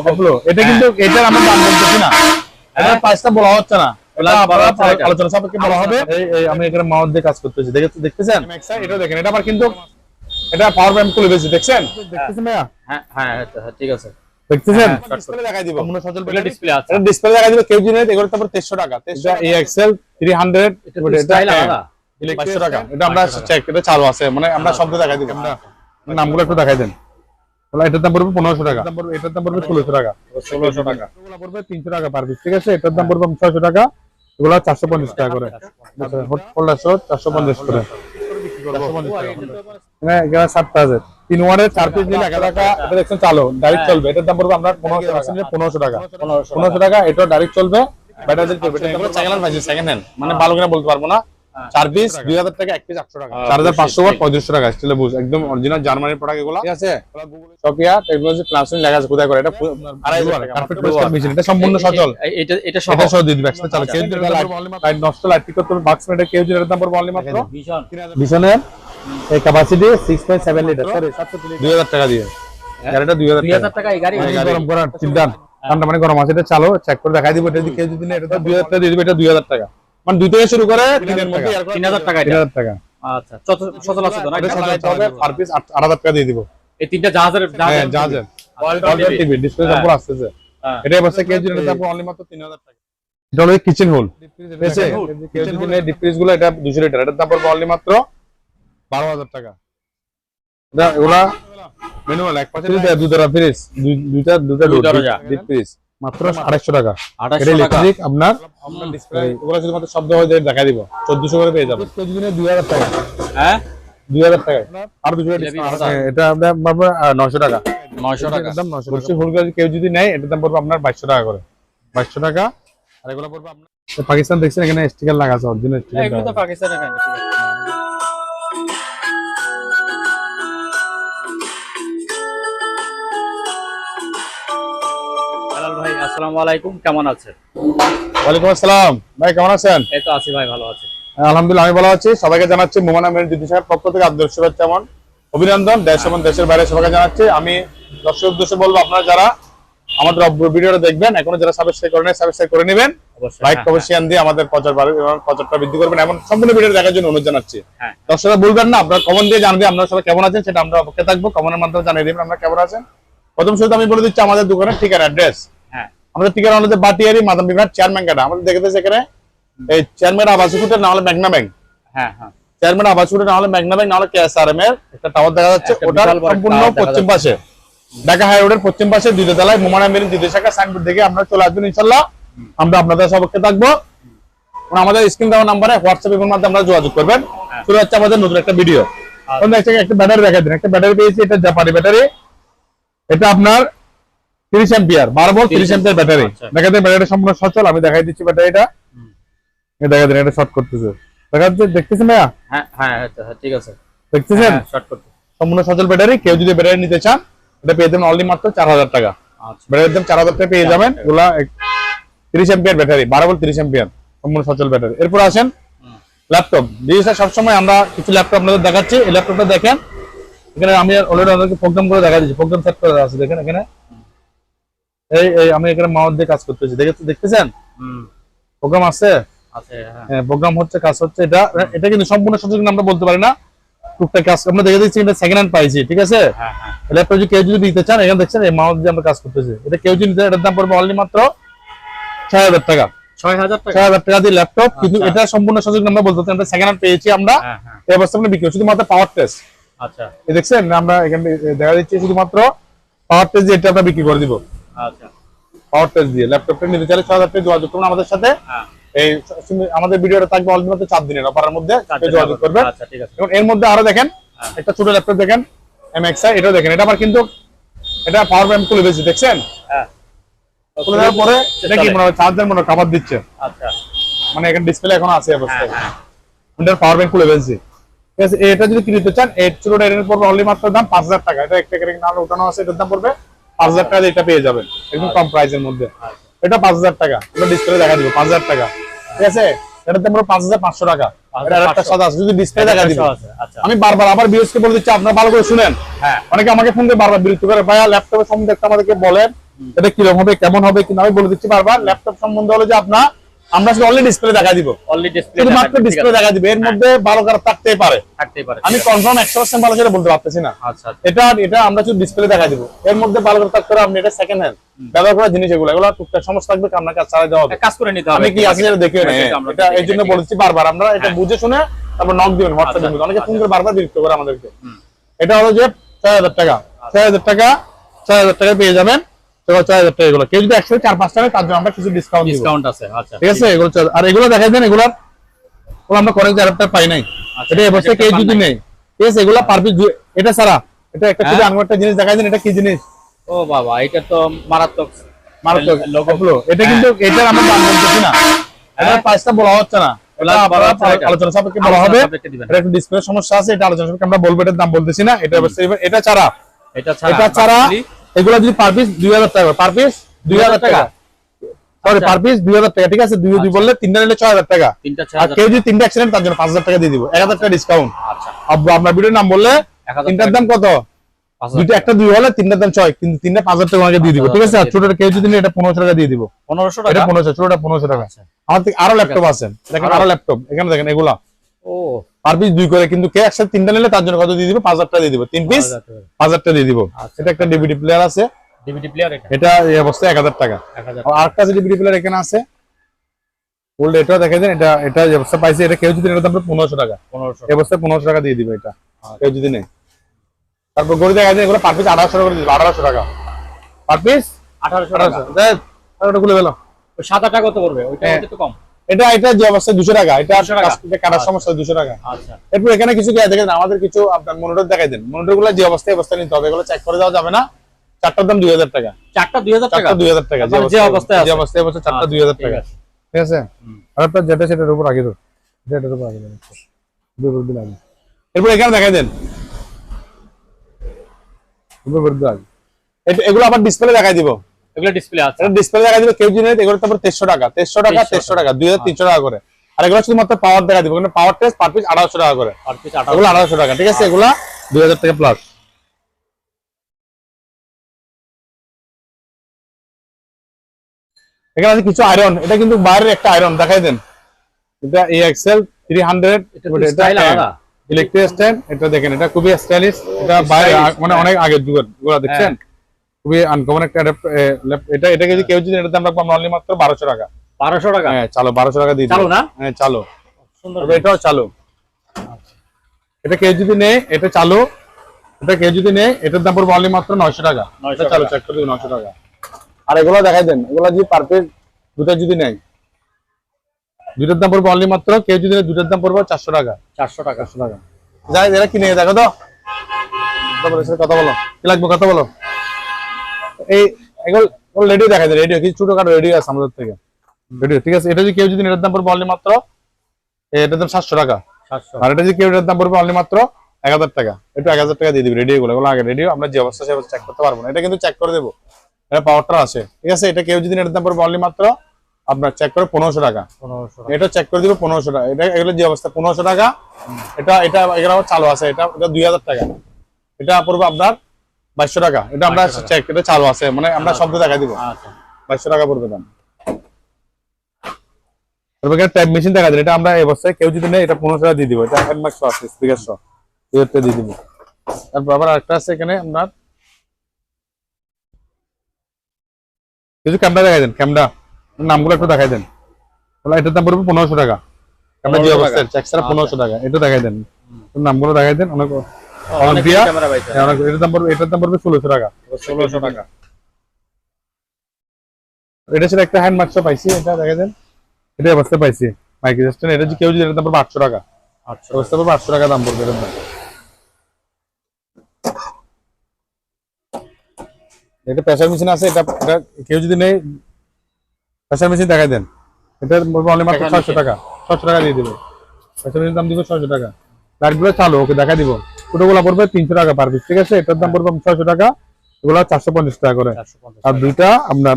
Apollo, এটা কিন্তু এটার আমরা দাম বলতেছি না। এটার প্রাইসটা বলা হচ্ছে না। এটা বলা আপনারা হচ্ছে এটা। আলোচনা সাপেক্ষে বলা হবে। এই এই আমি এখানে মাউথ দিয়ে কাজ করতেছি। দেখতেছেন? এটা দেখেন। এটা আবার কিন্তু এটা পাওয়ার ব্যাংক খুলে বেশি দেখছেন? দেখতেছেন ভাইয়া? হ্যাঁ হ্যাঁ আচ্ছা, হ্যাঁ, ঠিক আছে। দেখতেছেন? হ্যাঁ, ডিসপ্লে দেখাই দিব। সম্পূর্ণ সচল এগুলো ডিসপ্লে আছে। এটা ডিসপ্লে দেখাই দিব। কেউ জিনিস এগুলো তারপর 300 টাকা। 300 এই এক্সেল 300 এটা তো আলাদা। 500 টাকা। এটা আমরা চেক এটা চালু আছে। মানে আমরা শব্দ দেখাই দিব। নামগুলো একটু দেখাই দেন। তাহলে এটার দাম পড়বে 1500 টাকা। এটার দাম পড়বে 1600 টাকা। 1600 টাকা। এগুলো পড়বে 300 টাকা পার পিস ঠিক আছে? এটার দাম পড়বে 600 টাকা। এগুলো 450 টাকা করে। হোল্ডার শো 450 করে। মানে সাতটা আছে তিন ওয়ার্ডের চার পিস নিলে এক টাকা এটা দেখছেন চালো ডাইরেক্ট চলবে। এটার দাম পড়বে আমরা পনেরোশো টাকা পনেরোশো টাকা। পনেরোশো টাকা। এটা ডাইরেক্ট চলবে। ব্যাটারি চলবে। সেকেন্ড সেকেন্ড হ্যান্ড মানে ভালো করে বলতে পারব না? চার পিস দুই হাজার টাকা এক পিস আটশো টাকা। চার হাজার পাঁচশো পঁয়ত্রিশশো টাকা একদম অরিজিনাল জার্মানির প্রোডাক্ট এগুলো। ঠিক আছে। সপিয়া টেকনোলজি ক্লাসিং লেখা আছে কোথায় করে? এটা আড়াই কার্পেট পরিষ্কার মেশিন এটা সম্পূর্ণ সচল। এটা এটা সহ। সহ দিয়ে দিবে একসাথে চালু কেউ যদি লাইট নষ্ট লাইট ঠিক করতে বাক্স মেটে কেউ যদি দাম পড়বে অনলি মাত্র ভীষণ। এই ক্যাপাসিটি 6.7 লিটার সরি 2000 টাকা দিয়ে। গাড়িটা দুই হাজার টাকা এই গাড়ি? গরম করার চিন্তান ঠান্ডা মানে গরম আছে এটা চালো চেক করে দেখাই দিব এটা কেউ যদি এটা তো 2000 টাকা। দিয়ে দিবে এটা 2000 টাকা। মানে দুই থেকে শুরু করে তিনের মধ্যে তিন হাজার টাকা। এটা? 3000 টাকা। আচ্ছা চত- সচল আছে তো না? এটা এটা? সাজাইতে হবে পার পিস 8000 টাকা দিয়ে দিব। এই তিনটা জাহাজের হ্যাঁ জাহাজের জাহাজের। টিভি ডিসপ্লে দাম আসতেছে। হ্যাঁ। এটা কেউ যদি অনলি মাত্র 3000 টাকা। এটা হলো কিচেন হোল ডিপ ফ্রিজগুলো এটা 200 লিটার। এটার দাম পড়বে অনলি মাত্র 12000 টাকা। এটা এগুলা ম্যানুয়াল এক পাশে দুটা ফ্রিজ দুইটা দুটা দুই দরজা। ডিপ ফ্রিজ মাত্র 2800 টাকা। আঠাশশো এটা টাকা। ইলেকট্রিক আপনার ডিসপ্লে শুধুমাত্র শব্দ হয়ে যায় দেখা দিব। 1400 করে পেয়ে যাবেন। কেউ যদি নেয় 2000 টাকা। হ্যাঁ? 2000 টাকা। আর 200 এটা ডিসকাউন্ট বিশ হাজার। এটা আপনার পাবে 900 টাকা। নয়শো টাকা। একদম 900 ফুল গাড়ি কেউ যদি নেয় এটার দাম পড়বে আপনার 2200 টাকা করে। 2200 টাকা। আর এগুলো পড়বে আপনার পাকিস্তান দেখছেন এখানে স্টিকার লাগা আছে অরিজিনাল স্টিকার পাকিস্তানের আসসালামু আলাইকুম কেমন আছেন? ওয়ালাইকুম আসসালাম। ভাই কেমন আছেন? এই তো আছি ভাই ভালো আছি। হ্যাঁ, আলহামদুলিল্লাহ আমি ভালো আছি। সবাইকে জানাচ্ছি মোমানা মেন দিদি সাহেব পক্ষ থেকে আদর শুভেচ্ছা যেমন অভিনন্দন। দেশ এবং দেশের বাইরে সবাইকে জানাচ্ছি। আমি দর্শক উদ্দেশ্যে বলব আপনারা যারা আমাদের ভিডিওটা দেখবেন এখনও যারা সাবস্ক্রাইব করে নেন সাবস্ক্রাইব করে নেবেন। লাইক হ্যাঁ, কমেন্ট দিয়ে আমাদের প্রচার বাড়বে এবং প্রচারটা বৃদ্ধি করবেন এমন সম্পূর্ণ ভিডিও দেখার জন্য অনুরোধ জানাচ্ছি। হ্যাঁ। দর্শকরা বলবেন না আপনারা কমেন্ট দিয়ে জানবে আপনারা সবাই কেমন আছেন সেটা আমরা অপেক্ষা থাকব। কমেন্টের মাধ্যমে জানিয়ে দিবেন আমরা কেমন আছেন। প্রথম শুরুতে আমি বলে দিচ্ছি আমাদের দোকানের ঠিকানা অ্যাড্রেস। হ্যাঁ আমাদের ঠিকানা হলো বাটিয়ারি মাদাম বিভাগ চেয়ারম্যান কাটা আমাদের দেখে এখানে? এই চেয়ারম্যান আবাস কুটে না হলে ম্যাগনা ব্যাংক। হ্যাঁ হ্যাঁ। চেয়ারম্যান আবাস কুটে না হলে ম্যাগনা ব্যাংক না হলে কেএসআরএম এর একটা টাওয়ার দেখা যাচ্ছে। ওটার সম্পূর্ণ পশ্চিম পাশে। ঢাকা হাই রোডের পশ্চিম পাশে দ্বিতীয় তলায় মোমানা মেরিন দ্বিতীয় শাখা সাইনবোর্ড দেখে আমরা চলে আসবেন ইনশাল্লাহ। আমরা আপনাদের সপক্ষে থাকব। আমাদের স্ক্রিন দেওয়া নাম্বারে হোয়াটসঅ্যাপ এর মাধ্যমে আপনারা যোগাযোগ করবেন। হ্যাঁ। শুরু হচ্ছে আমাদের নতুন একটা ভিডিও দেখছেন একটা ব্যাটারি দেখা দিন। একটা ব্যাটারি পেয়েছি এটা জাপানি ব্যাটারি এটা আপনার তিরিশ এম্পিয়ার বারো ভোল্ট তিরিশ 30 এম্পিয়ার ব্যাটারি। দেখা যায় ব্যাটারিটা সম্পূর্ণ সচল আমি দেখাই দিচ্ছি ব্যাটারিটা। এই দেখা দিন এটা শর্ট করতেছে। দেখা যাচ্ছে দেখতেছেন ভাইয়া? হ্যাঁ হ্যাঁ আচ্ছা, হ্যাঁ, ঠিক আছে। দেখতেছেন? শর্ট করতে। সম্পূর্ণ সচল ব্যাটারি কেউ যদি ব্যাটারি নিতে চান এটা পেয়ে যাবেন অনলি মাত্র চার হাজার টাকা। আচ্ছা। ব্যাটারির দাম চার হাজার টাকা পেয়ে যাবেন। এগুলা তিরিশ এম্পিয়ার ব্যাটারি বারো ভোল্ট তিরিশ এম্পিয়ার সম্পূর্ণ সচল ব্যাটারি এরপর আসেন। ল্যাপটপ ডিজিটাল সবসময় আমরা কিছু ল্যাপটপ আপনাদের দেখাচ্ছি। এই ল্যাপটপটা দেখেন। এখানে আমি অলরেডি আপনাদেরকে প্রোগ্রাম করে দেখা দিচ্ছি। প্রোগ্রাম সেট করে আছে দেখেন এখানে। এই এই আমি এখানে মাউথ দিয়ে কাজ করতেছি। দেখে দেখতেছেন? প্রোগ্রাম আছে? আছে হ্যাঁ। প্রোগ্রাম হচ্ছে কাজ হচ্ছে। এটা এটা কিন্তু সম্পূর্ণ কিন্তু আমরা বলতে পারি না। টুকটাক কাজ আমরা দেখে দিচ্ছি এটা সেকেন্ড হ্যান্ড পাইছি ঠিক আছে? হ্যাঁ হ্যাঁ। ল্যাপটপ যদি কেউ যদি নিতে চান এখানে দেখছেন এই মাউথ দিয়ে আমরা কাজ করতেছি। এটা কেউ যদি নিতে এটার দাম পড়বে অনলি মাত্র ছয় হাজার টাকা। ছয় হাজার টাকা? দিয়ে ল্যাপটপ কিন্তু আচ্ছা। এটা সম্পূর্ণ সচল আমরা বলতে চাই সেকেন্ড হ্যান্ড পেয়েছি আমরা। হ্যাঁ হ্যাঁ। এই অবস্থা আমরা বিক্রি করছি। শুধুমাত্র পাওয়ার টেস্ট আচ্ছা। দেখছেন আমরা এখানে দেখা দিচ্ছি শুধুমাত্র পাওয়ার টেস্ট এটা আমরা বিক্রি করে দিব। আচ্ছা। পাওয়ার টেস্ট দিয়ে ল্যাপটপটা নিতে চাইলে ছয় হাজার টাকা যোগাযোগ করুন আমাদের সাথে। হ্যাঁ। এই আমাদের ভিডিওটা থাকবে অলরেডি চার দিনের অফারের মধ্যে যোগাযোগ টাকা। করবেন আচ্ছা ঠিক আছে। এবং এর মধ্যে আরও দেখেন হ্যাঁ। একটা ছোট ল্যাপটপ দেখেন এমএক্সআই এটাও দেখেন। এটা আবার কিন্তু এটা পাওয়ার ব্যাংক খুলে বেশি দেখছেন? হ্যাঁ। খুলে দেওয়ার পরে এটা কি মনে হয় চার্জার মনে কাভার দিচ্ছে। আচ্ছা। মানে এখানে ডিসপ্লে এখন আছে অবস্থায়। এটার পাওয়ার ব্যাংক খুলে ফেলছি। ঠিক আছে এটা যদি কিনতে চান এইট ছোটটা এটার পড়বে অনলি মাত্র দাম পাঁচ হাজার টাকা। এটা একটা ক্যারিং নামে উঠানো আছে এটার দাম পড়বে পাঁচ হাজার টাকা এটা পেয়ে যাবেন একদম কম প্রাইসের মধ্যে। আচ্ছা। এটা পাঁচ হাজার টাকা এটা ডিসপ্লে দেখা দিবে পাঁচ হাজার টাকা। ঠিক আছে? এটাতে আমরা পাঁচ হাজার পাঁচশো টাকা। এটা আরেকটা 5,500 সাদা আছে যদি ডিসপ্লে দেখা দিব। আচ্ছা। আমি বারবার আবার বিএসকে বলে দিচ্ছি আপনারা ভালো করে শুনেন। হ্যাঁ। অনেকে আমাকে ফোন দিয়ে বারবার বিরক্ত করে ভাইয়া ল্যাপটপের সম্বন্ধে একটা আমাদেরকে বলেন এটা কীরকম হবে কেমন হবে? কিনা আমি বলে দিচ্ছি বারবার ল্যাপটপ সম্বন্ধে হলো যে আপনার আমরা শুধু অনলি ডিসপ্লে দেখা দিব। অলরেডি ডিসপ্লে শুধুমাত্র ডিসপ্লে দেখা দিবে। এর মধ্যে ভালো খারাপ থাকতেই পারে। থাকতেই পারে আমি কনফার্ম একশো পার্সেন্ট ভালো সেটা বলতে পারতেছি না। আচ্ছা আচ্ছা। এটা এটা আমরা শুধু ডিসপ্লে দেখা দিব। এর মধ্যে ভালো করে থাকতে আপনি এটা সেকেন্ড হ্যান্ড ব্যবহার করার জিনিস এগুলো। এগুলো টুকটাক সমস্যা থাকবে আপনার কাছে চালাই দেওয়া হবে। কাজ করে নিতে হবে। আমি কি আছে সেটা দেখে সেটা আমরা এটা এই জন্য বলেছি বারবার। আমরা এটা বুঝে শুনে তারপর নক দিবেন হোয়াটসঅ্যাপে আচ্ছা, অনেকে ফোন আচ্ছা। করে বারবার বিরক্ত করে আমাদেরকে। এটা হলো যে ছয় হাজার টাকা। ছয় হাজার টাকা ছয় হাজার টাকা পেয়ে যাবেন। টাকা এগুলো। কেউ যদি একশো চার পাঁচ তার জন্য আমরা কিছু ডিসকাউন্ট ডিসকাউন্ট আছে আচ্ছা ঠিক আছে? এগুলো আর এগুলো দেখাই দেন এগুলো আমরা কয়েক হাজার পাই নাই। এটা এবছর কেউ যদি নেই। ঠিক আছে এগুলো পার পিস এটা ছাড়া। এটা একটা শুধু। একটা জিনিস দেখাই দেন এটা কি জিনিস? ও বাবা এটা তো মারাত্মক। মারাত্মক। লোগো এটা কিন্তু এটার আমরা দাম বলতেছি না। এটার প্রাইসটা বলা হচ্ছে না। এটা এটা। আলোচনা সাপেক্ষে বলা হবে। এটা একটু ডিসপ্লে সমস্যা আছে এটা আলোচনা সাপেক্ষে আমরা বলব এটার দাম বলতেছি না। এটা এটা ছাড়া। এটা ছাড়া এগুলো যদি পার পিস দুই হাজার টাকা পার পিস দুই হাজার টাকা। সরি। পার পিস দুই হাজার টাকা ঠিক আছে? দুই দুই বললে তিনটা নিলে ছয় হাজার টাকা। আর কেউ যদি তিনটা অ্যাক্সিডেন্ট তার জন্য পাঁচ হাজার টাকা দিয়ে দিব। এক হাজার টাকা ডিসকাউন্ট আপনার ভিডিওর নাম বললে তিনটার দাম কত? দুইটা একটা দুই হলে তিনটার দাম ছয় কিন্তু তিনটা পাঁচ হাজার টাকা দিয়ে দিব ঠিক আছে? আর টাকা ছোটটা কেউ যদি এটা পনেরোশো টাকা দিয়ে দিব। পনেরোশো টাকা? পনেরোশো ছোটটা পনেরোশো টাকা। আচ্ছা। আমার থেকে আরও ল্যাপটপ আছে। দেখেন আরও ল্যাপটপ এখানে দেখেন এগুলা। ও। পার পিস দুই করে কিন্তু কে একসাথে তিনটা নিলে তার জন্য কত দিয়ে দিব? পাঁচ হাজার দিয়ে দিব। তিন পিস পাঁচ হাজার দিয়ে দিব। আচ্ছা। এটা একটা ডিভিডি প্লেয়ার আছে। ডিভিডি প্লেয়ার এটা? এটা এই অবস্থায় এক হাজার টাকা। আর আরেকটা আছে ডিভিডি প্লেয়ার এখানে আছে। ওল্ড এটাও দেখা যায় এটা এটা এই অবস্থা পাইছে এটা কেউ যদি দাম পনেরোশো টাকা। পনেরোশো এই অবস্থায় পনেরোশো টাকা দিয়ে দিবে এটা। আচ্ছা। কেউ যদি নেই তারপর গড়ি দেখা যায় এগুলো পার পিস আঠারোশো টাকা করে দিয়ে আঠারোশো টাকা। পার পিস আঠারোশো আঠারোশো। ওটা খুলে ফেলো। সাত আট টাকা কত পড়বে? ওইটা হ্যাঁ। কম। এটা এটা যে অবস্থায় দুশো টাকা। এটা 200 টাকা? কাজ- এটা কাটার সমস্যা দুশো টাকা। আচ্ছা। এরপর এখানে কিছু দেখেন আমাদের কিছু আপনার মনিটর দেখাই দেন। মনিটরগুলো যে অবস্থায় অবস্থা নিতে হবে। এগুলো চেক করে দেওয়া যাবে না। চারটার দাম দুই হাজার টাকা। চারটা দুই হাজার টাকা? দুই হাজার টাকা যে অবস্থায় যে অবস্থায় অবস্থায় চারটা আচ্ছা, দুই হাজার ঠিক টাকা। আছে। ঠিক আছে? আর আপনার যেটা সেটার উপর আগে তো যেটার উপর আগে দেন দুই আগে। এরপর এখানে দেখাই দেন। আগে। এগুলো আবার ডিসপ্লে দেখাই দিব। এগুলো ডিসপ্লে আছে। এটা ডিসপ্লে দেখা দিবে কেউ যদি নেয়, এগুলো তারপর তেইশশো টাকা। তেইশশো টাকা 2300 টাকা। দুই হাজার তিনশো টাকা করে। আর এগুলো শুধুমাত্র পাওয়ার দেখা দিবে। পাওয়ার টেস্ট পার পিস আঠারোশো টাকা করে। পিস আঠারোশো। টাকা ঠিক আছে? এগুলা দুই হাজার টাকা প্লাস এখানে আছে কিছু আয়রন এটা কিন্তু বাইরের একটা আয়রন দেখাই দেন। এটা এই এক্সেল থ্রি হান্ড্রেড এটা ইলেকট্রিক স্ট্যান্ড এটা দেখেন এটা খুবই স্টাইলিশ এটা বাইরে মানে অনেক আগের যুগের দেখছেন? খুবই আনকমন একটা এটা এটা যদি কেউ যদি এটার দাম রাখব আমরা অনলি মাত্র বারোশো টাকা। বারোশো টাকা? হ্যাঁ চালো বারোশো টাকা দিয়ে চালু। না? হ্যাঁ চালো। এটাও চালু। এটা কেউ যদি নেয় এটা চালু। এটা কেউ যদি নেয় এটার দাম পড়বে অনলি মাত্র নয়শো টাকা। 900 এটা চালু। চেক করে নয়শো টাকা। আর এগুলো দেখাই দেন এগুলো যদি পার পিস দুটা যদি নেয়। দুটার দাম পড়বে অনলি মাত্র কেউ যদি নেয় দুটার দাম পড়বে চারশো টাকা। চারশো টাকা। চারশো টাকা। যাই এরা কিনে দেখো তো। কথা বলো। কি লাগবে কথা বলো? এই এগুলো রেডিও দেখা যায় রেডিও কিছু ছোটখাটো রেডিও আছে আমাদের থেকে। রেডিও ঠিক আছে? এটা যদি কেউ যদি এটার দাম পড়বে অনলি মাত্র এটার দাম সাতশো টাকা। আর এটা যদি কেউ এটার দাম পড়বে অনলি মাত্র এক হাজার টাকা। একটু এক হাজার টাকা দিয়ে দিবি রেডিও গুলো। আগে রেডিও আমরা যে অবস্থা সে চেক করতে পারব না। এটা কিন্তু চেক করে দেবো। এটা পাওয়ারটা আছে। ঠিক আছে? এটা কেউ যদি এটার দাম পড়বে অনলি মাত্র আপনার চেক করে পনেরোশো টাকা। পনেরোশো এটা চেক করে দিবে পনেরোশো টাকা। এটা এগুলো যে অবস্থা পনেরোশো টাকা। এটা এটা এগুলো চালু আছে। এটা এটা দুই হাজার টাকা। এটা পড়বে আপনার বাইশশো টাকা। এটা আমরা চেক এটা চালু আছে মানে আমরা শব্দ দেখা দিব। আচ্ছা। বাইশশো টাকা পড়বে দাম। তারপর ট্যাব মেশিন দেখা যায় এটা আমরা এই কেউ যদি নেয় এটা পনেরোশো টাকা দিয়ে দিব। এটা হ্যান্ডমার্ক শো আছে স্পিকার শো দুই দিয়ে দিব। তারপর আবার একটা আছে এখানে আপনার কিছু ক্যামেরা দেখাই দেন ক্যামেরা নামগুলো একটু দেখাই দেন। তাহলে এটার দাম পড়বে পনেরোশো টাকা। ক্যামেরা যে 1500 চেক ছাড়া পনেরোশো টাকা। এটা দেখাই দেন। নামগুলো দেখাই দেন অনেক এটার দাম পড়বে এটার দাম পড়বে ষোলোশো টাকা। ষোলোশো টাকা। এটা ছিল একটা হ্যান্ড মার্কশো পাইছি এটা এটা এই অবস্থায় পাইছি মাইক এটা কেউ যদি এটার দাম পড়বে আটশো টাকা। আচ্ছা অবস্থা পড়বে আটশো টাকা দাম পড়বে এটার দাম। এটা প্রেসার মেশিন আছে এটা এটা কেউ যদি নেই প্রেসার মেশিন দেখাই দেন। এটা অনলি মাত্র ছয়শো। টাকা। ছয়শো টাকা দিয়ে দিবে। প্রেসার মেশিন দাম দিবে ছয়শো টাকা। লাইটগুলো চালু ওকে দেখা দিব। ছোটগুলো পড়বে তিনশো টাকা পার পিস ঠিক আছে? এটার দাম পড়বে ছয়শো টাকা এগুলো চারশো পঞ্চাশ টাকা করে। আর দুইটা আপনার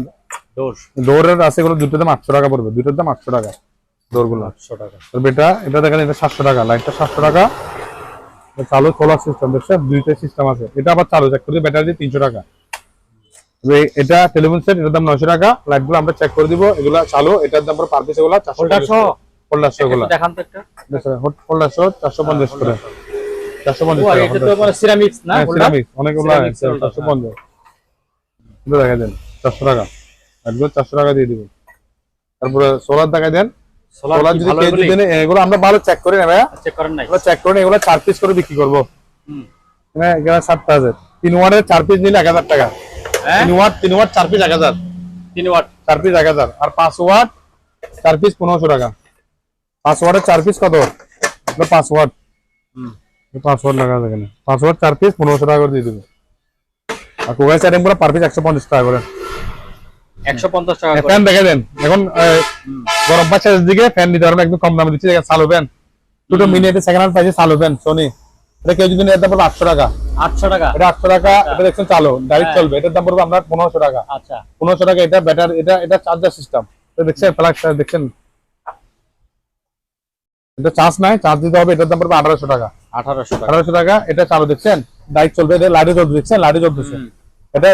ডোরের আছে এগুলো দুটোর দাম আটশো টাকা পড়বে দুটোর দাম আটশো টাকা ডোরগুলো। আটশো টাকা। এটা এটা দেখেন এটা সাতশো টাকা লাইটটা সাতশো টাকা। চালু সিস্টেম দেখছেন দুইটা সিস্টেম আছে। এটা আবার চালু চেক করে ব্যাটারি তিনশো টাকা। এটা টেলিফোন সেট এটার দাম নয়শো টাকা লাইটগুলো আমরা চেক করে দিব এগুলা চালু এটার দাম পার পিস এগুলা চারশো এগুলা। দেখান তো একটা। চারশো পঞ্চাশ করে। চারশো পঞ্চাশ ও, টাকা এটা তো মানে সিরামিক্স না? হ্যাঁ, অনেকগুলো হ্যাঁ। দেখা দেন চারশো টাকা। একদম চারশো টাকা দিয়ে দিব তারপরে সোলার দেখা দেন। সোলার সোলার যদি কেজি দেন এগুলো? আমরা ভালো চেক করে নেবে চেক করেন নাই? চেক করে এগুলো চার পিস করে বিক্রি করব। হুম। এখানে সাতটা আছে। তিন ওয়াটের চার পিস নিলে এক হাজার টাকা। হ্যাঁ? তিন ওয়াট তিন ওয়াট চার পিস এক হাজার। তিন ওয়াট। চার পিস এক হাজার। আর পাঁচ ওয়াট চার পিস পনেরোশো টাকা। পাঁচ ওয়াটের চার পিস কত? এটা পাঁচ ওয়াট। হুম। পাঁচ লাগা এখানে। পাঁচ ওয়াট চার পিস পনেরোশো টাকা করে দিয়ে দেবে। আর কোকাই সাইডগুলো পার পিস একশো পঞ্চাশ টাকা করে। একশো পঞ্চাশ টাকা ফ্যান দেখে দেন। এখন দিকে ফ্যান নিতে পারবেন একদম কম দামে দিচ্ছে। দেখেন চালু ফ্যান দুটো মিনিটে সেকেন্ড হ্যান্ড পাইছে চালু ফ্যান সোনি এটা কেউ যদি নিতে পারবে আটশো টাকা। আটশো টাকা। এটা আটশো টাকা এটা দেখছেন চালু ডাইরেক্ট হ্যাঁ। চলবে। এটার দাম পড়বে আপনার পনেরোশো টাকা। আচ্ছা। পনেরোশো টাকা এটা ব্যাটার এটা এটা চার্জার সিস্টেম দেখছেন প্লাগ দেখছেন। এটা চার্জ নাই চার্জ দিতে হবে এটার দাম পড়বে আঠারোশো টাকা। আঠারোশো টাকা। এটা চালু দেখছেন? ডাইরেক্ট চলবে এটা লাইটে চলবে দেখছেন? লাইটে চলতেছে। এটা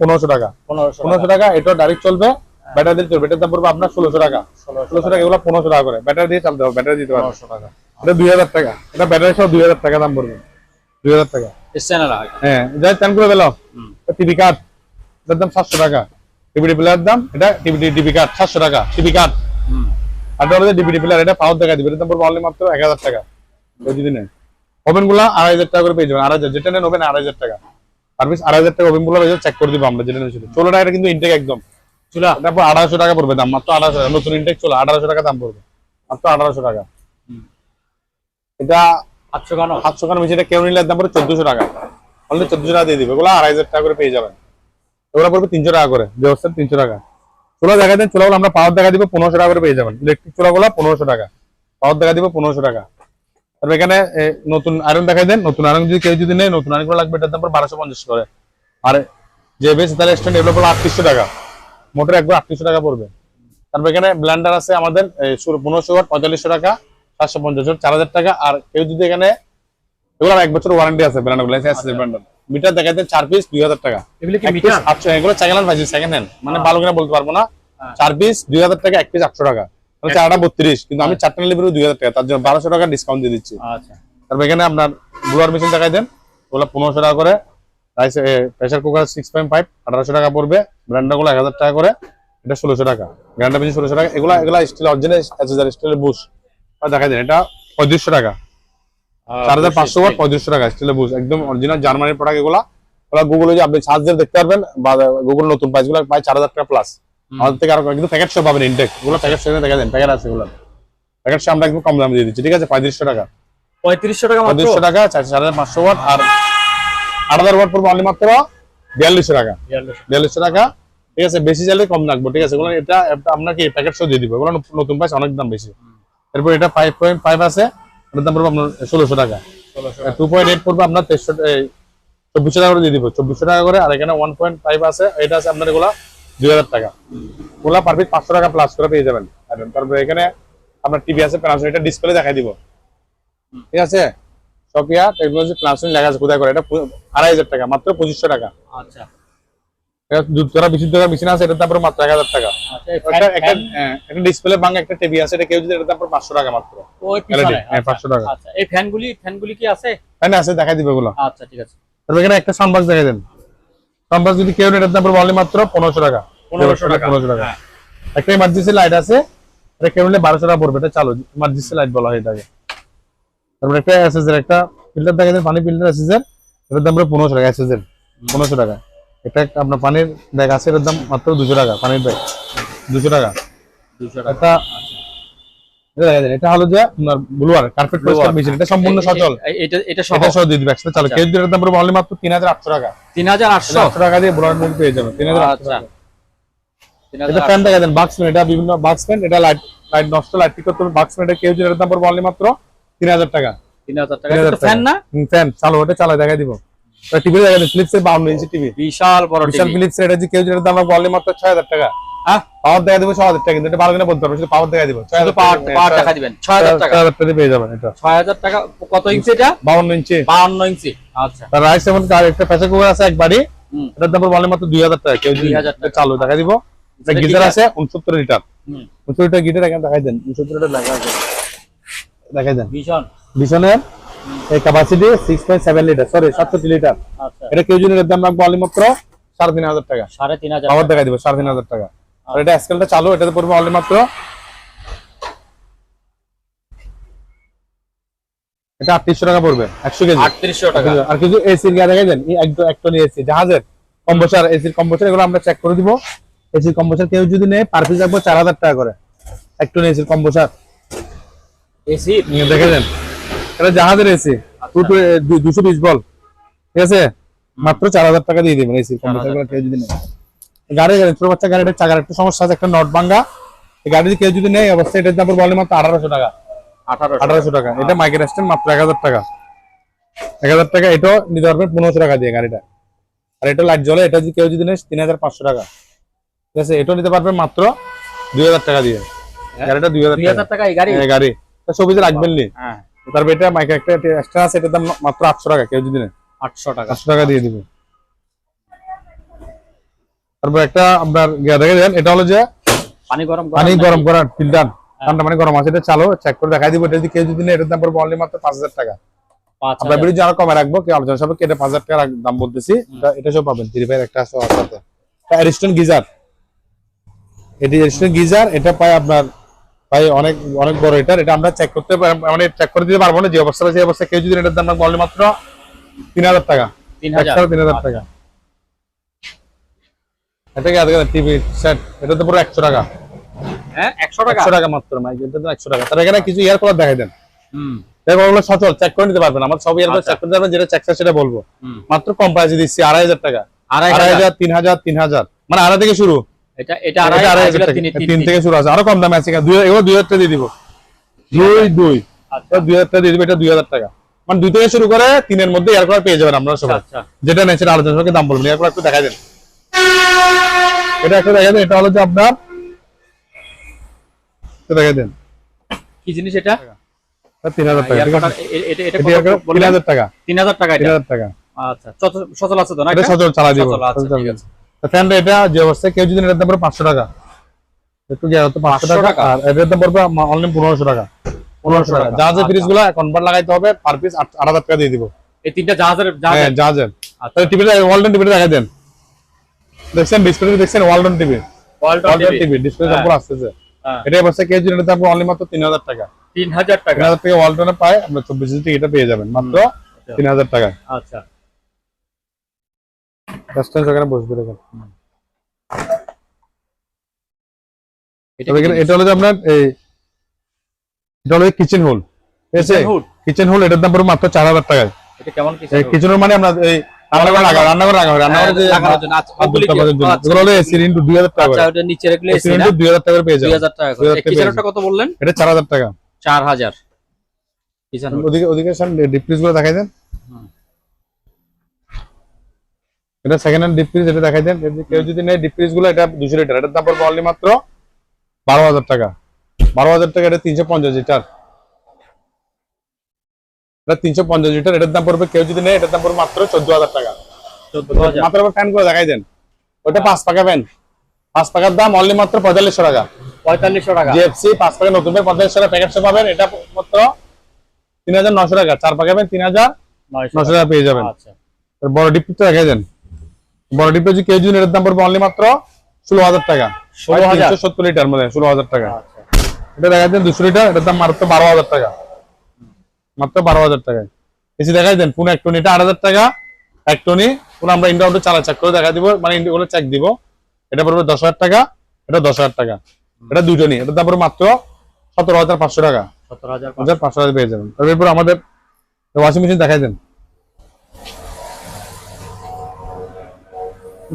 পনেরোশো টাকা। পনেরোশো টাকা। এটা ডাইরেক্ট চলবে ব্যাটারি দিয়ে চলবে। এটার দাম পড়বে আপনার ষোলোশো টাকা। ষোলোশো টাকা এগুলো পনেরোশো টাকা করে। ব্যাটারি দিয়ে চালতে হবে ব্যাটারি দিতে পারবে। টাকা। এটা দুই হাজার টাকা। এটা ব্যাটারি সহ দুই হাজার টাকা দাম পড়বে। দুই হাজার টাকা। হ্যাঁ যাই চান করে টিভি কার্ড। এটার দাম সাতশো টাকা। টিভি প্লেয়ার দাম এটা কার্ড সাতশো টাকা টিভি কার্ড। আর এটা ডিভিডি প্লেয়ার এটা পাওয়ার দেখা দিবে। এটার দাম পড়বে অনলি মাত্র এক হাজার টাকা। যদি নেন ওভেনগুলা আড়াই হাজার টাকা করে পেয়ে যাবেন। আড়াই হাজার যেটা নেন ওভেন আড়াই হাজার টাকা। আর পিস আড়াই হাজার টাকা ওভেনগুলো চেক করে দিব আমরা যেটা নিয়েছি ষোলো টাকা কিন্তু ইনটেক একদম। চুলা তারপর আড়াইশো টাকা পড়বে দাম মাত্র আঠারোশো টাকা। নতুন ইনটেক চলো আঠারোশো টাকা দাম পড়বে। মাত্র আঠারোশো টাকা। এটা আটশো কেন সাতশো খান মেশিনটা কেউ নিলে দাম পড়বে চোদ্দশো টাকা। অনলি চোদ্দশো টাকা দিয়ে দিবে। ওগুলো আড়াই হাজার টাকা করে পেয়ে যাবেন। ওগুলো পড়বে তিনশো টাকা করে। ব্যবস্থা তিনশো টাকা। চুলা দেখা দেন চুলাগুলো আমরা পাওয়ার দেখা দিব পনেরোশো টাকা করে পেয়ে যাবেন। ইলেকট্রিক চুলাগুলো পনেরোশো টাকা। পাওয়ার দেখা দিব পনেরোশো টাকা। তারপর এখানে নতুন আয়রন দেখাই দেন। নতুন আয়রন যদি কেউ যদি নেয় নতুন আয়রনগুলো লাগবে এটার দাম বারোশো পঞ্চাশ করে। আর যে বেশ তাহলে স্ট্যান্ড এগুলো পড়বে আটত্রিশশো টাকা। মোটর একবার আটত্রিশশো টাকা পড়বে। তারপর এখানে ব্ল্যান্ডার আছে আমাদের পনেরোশো ওয়াট পঁয়তাল্লিশশো টাকা সাতশো পঞ্চাশ চার হাজার টাকা। আর কেউ যদি এখানে এগুলো এক বছর ওয়ারেন্টি আছে ব্র্যান্ডগুলো মিটার দেখাতে চার পিস দুই হাজার টাকা। আটশো এগুলো সেকেন্ড হ্যান্ড সেকেন্ড হ্যান্ড মানে ভালো করে বলতে পারব না। চার পিস দুই হাজার টাকা এক পিস আটশো টাকা। চারটা বত্রিশ কিন্তু আমি চারটা নিলে দুই হাজার টাকা তার জন্য বারোশো টাকা ডিসকাউন্ট দিয়ে দিচ্ছি। আচ্ছা। তারপর এখানে আপনার ব্লোয়ার মেশিন দেখাই দেন ওগুলো পনেরোশো টাকা করে rice pressure cooker six point five আঠারোশো টাকা পড়বে ব্র্যান্ডটা গুলো এক হাজার টাকা করে এটা ষোলোশো টাকা গ্র্যান্ডা মেশিন ষোলোশো টাকা এগুলা এগুলা স্টিল অরিজিনাল অ্যাসেসারি স্টিলের বুশ দেখাই দেন এটা পঁয়ত্রিশশো টাকা। চার হাজার পাঁচশো ওয়াট পঁয়ত্রিশশো টাকা স্টিলের বুশ একদম অরিজিনাল জার্মানির প্রোডাক্ট এগুলা। ওরা গুগলে যে আপনি চার্জ দিয়ে দেখতে পারবেন বা গুগল নতুন প্রাইসগুলো প্রায় চার হাজার টাকা প্লাস আমাদের থেকে আরও কিন্তু প্যাকেট সব পাবেন ইনটেক ওগুলো প্যাকেট দেখা দেন প্যাকেট আছে এগুলো। প্যাকেট আমরা একদম কম দামে দিয়ে দিচ্ছি ঠিক আছে? পঁয়ত্রিশশো টাকা। পঁয়ত্রিশশো টাকা পঁয়ত্রিশশো টাকা পাঁচশো ওয়াট আর আট হাজার ওয়াট পড়বে অনলি মাত্র বিয়াল্লিশশো টাকা। বিয়াল্লিশশো টাকা। ঠিক আছে? বেশি চাইলে কম রাখব ঠিক আছে? এটা আপনাকে প্যাকেট সহ দিয়ে দিবো? এগুলো নতুন প্রাইস অনেক দাম বেশি। এরপর এটা ফাইভ পয়েন্ট ফাইভ আছে এটার দাম পড়বে আপনার ষোলোশো টাকা। টু পয়েন্ট এইট পড়বে আপনার তেইশশো চব্বিশশো টাকা করে দিয়ে দিব। চব্বিশশো টাকা করে আর এখানে ওয়ান পয়েন্ট ফাইভ আছে এটা আছে আপনার এগুলা দুই হাজার টাকা। ওগুলা পার পিস পাঁচশো টাকা প্লাস করে পেয়ে যাবেন। তারপরে এখানে আপনার টিভি আছে প্যানাসোনিক এটা ডিসপ্লে দেখাই দিব। ঠিক আছে? টেকনোলজি লেখা আছে কোথায় করে? এটা আড়াই হাজার টাকা মাত্র পঁচিশশো টাকা। আচ্ছা। বিশুদ্ধ করা মেশিন আছে মাত্র এক হাজার টাকা। আচ্ছা একটা একটা fan- হ্যাঁ, ডিসপ্লে ভাঙা একটা টিভি আছে এটা কেউ যদি পাঁচশো টাকা মাত্র। হ্যাঁ, 500 টাকা। আচ্ছা এই ফ্যানগুলি ফ্যানগুলি কি আছে? আছে দেখাই দিবে আচ্ছা ঠিক আছে। তারপর এখানে একটা সানবাক্স দেখাই দেন। সানবাক্স যদি কেউ এটার দাম পড়বে মাত্র পনেরোশো টাকা। পনেরোশো টাকা পনেরোশো টাকা। হ্যাঁ। একটা ইমার্জেন্সি লাইট আছে এটা কেউ নিলে বারোশো টাকা পড়বে এটা চালু। ইমার্জেন্সি লাইট বলা হয় এটাকে। তারপর একটা এসএসের একটা ফিল্টার দেখা যায় পানি ফিল্টার এসএসের এটার দাম পড়বে পনেরোশো টাকা এসএসের পনেরোশো টাকা। এটা আপনার পানির ব্যাগ আছে এটার দাম মাত্র দুশো টাকা পানির ব্যাগ দুশো টাকা। দুশো টাকা। একটা এটা হলো যে আপনার ব্লুয়ার কার্পেট পরিষ্কার মেশিন এটা সম্পূর্ণ সচল। এটা এটা সহ। সহ দিয়ে দিবে একসাথে চালু আচ্ছা। দাম পড়বে মাত্র টাকা। দিয়ে ব্লুয়ার মুখ পেয়ে আটশো আচ্ছা। এটা ফ্যান দেখা দেন বাক্স ফ্যান এটা বিভিন্ন বাক্স ফ্যান এটা লাইট লাইট নষ্ট লাইট ঠিক করতে হবে। বাক্স ফ্যান এটা দাম পড়বে মাত্র টাকা। তিন হাজার টাকা। এটা ফ্যান না? ফ্যান চালু ওটা চালা দেখা দিব। টিভি দেখা দেন ইঞ্চি টিভি বিশাল বড় বিশাল টিভি এটা যদি দাম পড়বে মাত্র টাকা। পাওয়ার দেখা দিব ছ হাজার টাকা কিন্তু এটা ভালো করে বলতে পারব শুধু পাওয়ার দেখা দিব। শুধু পাওয়ার পাওয়ার ছয়- দিবেন। ছয় হাজার টাকা। ছয় হাজার পেয়ে যাবেন এটা। ছয় হাজার টাকা কত ইঞ্চি এটা? বাউন্ন ইঞ্চি। বাউন্ন ইঞ্চি। আচ্ছা। রাইস সেভেন কার একটা প্রেসার কুকার আছে একবারই। এটার দাম বলে মাত্র দুই হাজার টাকা। কেউ যদি 2000 টাকা। চালু দেখা দিব। এটা গিজার গিজার? আছে উনসত্তর লিটার উনসত্তর লিটার গিটার এখানে দেখাই দেন। উনসত্তর লিটার লেখা আছে। দেখাই দেন। ভীষণ। বিশনের এই capacity six point seven litre sorry সাতষট্টি লিটার এটা কেউ যদি এর দাম রাখব অনলি মাত্র সাড়ে তিন হাজার টাকা। সাড়ে তিন হাজার পাওয়ার দেখাই দিব সাড়ে তিন হাজার টাকা। আর এটা স্কেলটা চালু এটাতে পড়বে অনলি মাত্র এটা আটত্রিশশো টাকা পড়বে একশো কেজি। আটত্রিশশো টাকা। আর কিছু এসির গাড়ি দেখেছেন একদম এক টনি এসি জাহাজের কম্বোসার এসির কম্বোসার এগুলো আমরা চেক করে দিব। এসির কম্বোসার কেউ যদি নেয় পার পিস রাখব চার হাজার টাকা করে। এক টনি এসির কম্বোসার। এসি দেখেছেন? এটা জাহাজের এসি দুশো বিশ বল। ঠিক আছে? মাত্র চার হাজার টাকা দিয়ে দিবেন এসির কম্বোসারগুলো কেউ যদি নেয়। গাড়ি গাড়ি ছোট বাচ্চা গাড়িটার চাকার একটু সমস্যা আছে একটা নট ভাঙ্গা। গাড়ি কেউ যদি নেয় অবশ্যই এটার দাম বলে মাত্র আঠারোশো টাকা। আঠারোশো। টাকা। এটা মাইকের স্ট্যান্ড মাত্র এক হাজার টাকা। এক হাজার টাকা এটাও নিতে পারবেন পনেরোশো টাকা দিয়ে গাড়িটা। আর এটা লাইট জ্বলে এটা যদি কেউ যদি নেয় তিন হাজার পাঁচশো টাকা। ঠিক আছে এটাও নিতে পারবেন মাত্র দুই হাজার টাকা দিয়ে। গাড়িটা দুই হাজার টাকা গাড়ি? গাড়ি। এটা ছবিতে রাখবেন নি? হ্যাঁ। তারপর এটা মাইকের একটা এক্সট্রা আছে এটার দাম মাত্র আটশো টাকা কেউ যদি নেয়। আটশো টাকা। আটশো টাকা দিয়ে দিবে। তারপর একটা আপনার দেখে দেন এটা হলো যে পানি গরম পানি গরম করার ফিল্টার ঠান্ডা পানি গরম আছে এটা চালো চেক করে দেখাই দিব এটা যদি কেউ যদি এটার দাম পড়বে অনলি মাত্র পাঁচ হাজার টাকা। আমরা ভিডিও যারা কমে রাখব কি আলোচনা সবাই এটা পাঁচ হাজার টাকা দাম বলতেছি এটা- এটা সব পাবেন থ্রি ফাইভ একটা আছে সাথে। Ariston geyser. এটি অ্যারিস্টন গিজার এটা পায় আপনার অনেক অনেক বড় এটার এটা আমরা চেক করতে পার- মানে চেক করে দিতে পারব না যে অবস্থা আছে অবস্থা কেউ যদি এটার দাম only মাত্র তিন হাজার টাকা। তিন হাজার। একশো তিন হাজার টাকা। এটা কি আজকে টিভি সেট এটা তো পুরো একশো টাকা। হ্যাঁ একশো টাকা? একশো টাকা মাত্র মাইক এটা তো একশো টাকা। তার এখানে কিছু ইয়ার কালার দেখাই দেন। হুম। সচল চেক করে নিতে পারবেন। আমার সব ইয়ার চেক করে পারবেন যেটা চেক সেটা বলব। মাত্র কম প্রাইসে দিচ্ছি আড়াই হাজার টাকা। আড়াই আড়াই হাজার হাজার তিন হাজার তিন হাজার। মানে আড়াই থেকে শুরু। এটা এটা আড়াই আড়াই হাজার তিন থেকে শুরু আছে। আরও কম দামে আছে। দুই এগুলো দুই হাজার টাকা দিয়ে দিব। দুই দুই আচ্ছা। এটা দুই হাজার টাকা দিয়ে দিব এটা দুই হাজার টাকা। মানে দুই থেকে শুরু করে তিনের মধ্যে এয়ার কালার পেয়ে যাবেন আপনারা সবাই। আচ্ছা যেটা নেই সেটা আলোচনা দাম বলবেন। এয়ার কালার একটু দেখাই দেন। এটা একটা দেন এটা হলো যে আপনার এটা দেন। কি জিনিস এটা? এটা তিন হাজার টাকা এয়ার ঠিক আছে? কাটার- এ- এটা এটা এটা কত ear cutter তিন হাজার টাকা। তিন হাজার টাকা তিন হাজার টাকা। আচ্ছা সচল আছে তো না এটা এটা? সচল চালা দিব সচল আছে, ঠিক আছে। ফ্যানটা এটা যে অবস্থায় কেউ যদি এটার দাম পড়বে পাঁচশো টাকা। একটু পাঁচশো টাকা টাকা। আর এটার দাম পড়বে অনলি পনেরোশো টাকা। পনেরোশো টাকা। জাহাজের আচ্ছা। ফ্রিজগুলো কনভার্ট লাগাইতে হবে পার পিস আট হাজার টাকা দিয়ে দিব। এই তিনটা জাহাজের হ্যাঁ জাহাজের। জাহাজের আচ্ছা টিভিটা ওয়ালটন টিভিটা দেখাই দেন। দেখছেন ডিসপ্লে দেখছেন Walton TV Walton TV display আসতেছে। হ্যাঁ। এটা কেউ যদি এটার দাম অনলি মাত্র তিন হাজার টাকা। তিন হাজার তিন টাকা হাজার টাকা ওয়ালটনে পায় আপনার চব্বিশ ইঞ্চি এটা পেয়ে যাবেন। মাত্র তিন হাজার টাকায় আচ্ছা। কাস্টমার সেখানে বসবে দেখেন। এটা এটা হলো যে আপনার এই এটা হলো কিচেন হোল আছে? কিচেন হোল এটার দাম পড়বে মাত্র চার হাজার টাকায়। এটা কেমন কিচেন হোল মানে আমরা এই জন্য আচ্ছা হলো এসি ইন্টু দুই হাজার টাকা আচ্ছা ওটা নিচে রাখলে এসি এসি না ইন্টু দুই হাজার টাকা পেয়ে যাবেন হাজার টাকা দুই কিচেনটা কত বললেন? এটা চার হাজার টাকা। চার হাজার। কিচেন ওদিকে ওদিকে ডিপ ফ্রিজগুলো দেখাই দেন। এটা সেকেন্ড হ্যান্ড ডিপ এটা দেখাই দেন। কেউ যদি নেয় ডিপ ফ্রিজগুলো এটা দুশো লিটার। এটার দাম পড়বে অনলি মাত্র বারো হাজার টাকা। বারো হাজার টাকা এটা তিনশো পঞ্চাশ লিটার। এটা তিনশো পঞ্চাশ লিটার এটার দাম পড়বে কেউ যদি নেয় এটার দাম পড়বে মাত্র চোদ্দ হাজার টাকা। মাত্র ফ্যান করে দেখাই দেন। ওটা পাঁচ পাকা ফ্যান পাঁচ পাকার দাম অনলি মাত্র পঁয়তাল্লিশশো টাকা। পঁয়তাল্লিশশো টাকা। জিএফসি পাঁচ পাকা নতুন ফ্যান পঁয়তাল্লিশশো টাকা প্যাকেটশো পাবেন। এটা মাত্র তিন হাজার নশো টাকা। চার পাকা ফ্যান তিন হাজার নশো টাকা পেয়ে যাবেন। আচ্ছা। বড় ডিপ তো দেখাই দেন। বড় ডিপে যদি কেজি এটার দাম পড়বে অনলি মাত্র ষোলো হাজার টাকা। 16,000 তিনশো সত্তর লিটার মানে ষোলো হাজার টাকা। আচ্ছা। এটা দেখা দেন দুশো লিটার এটার দাম মাত্র বারো হাজার টাকা। মাত্র বারো হাজার টাকায়। এসি দেখাই দেন পুরো এক টনি এটা আট হাজার টাকা এক টনি। পুরো আমরা ইন্ডিয়া আউটে চালা চেক করে দেখা দিব মানে ইন্ডিয়া চেক দিব। এটা পড়বে দশ হাজার টাকা এটা দশ হাজার টাকা। এটা টনি এটার দাম মাত্র সতেরো হাজার পাঁচশো টাকা। সত্তর হাজার পাঁচশো। টাকা পেয়ে যাবেন। তারপর আমাদের ওয়াশিং মেশিন দেখাই দেন।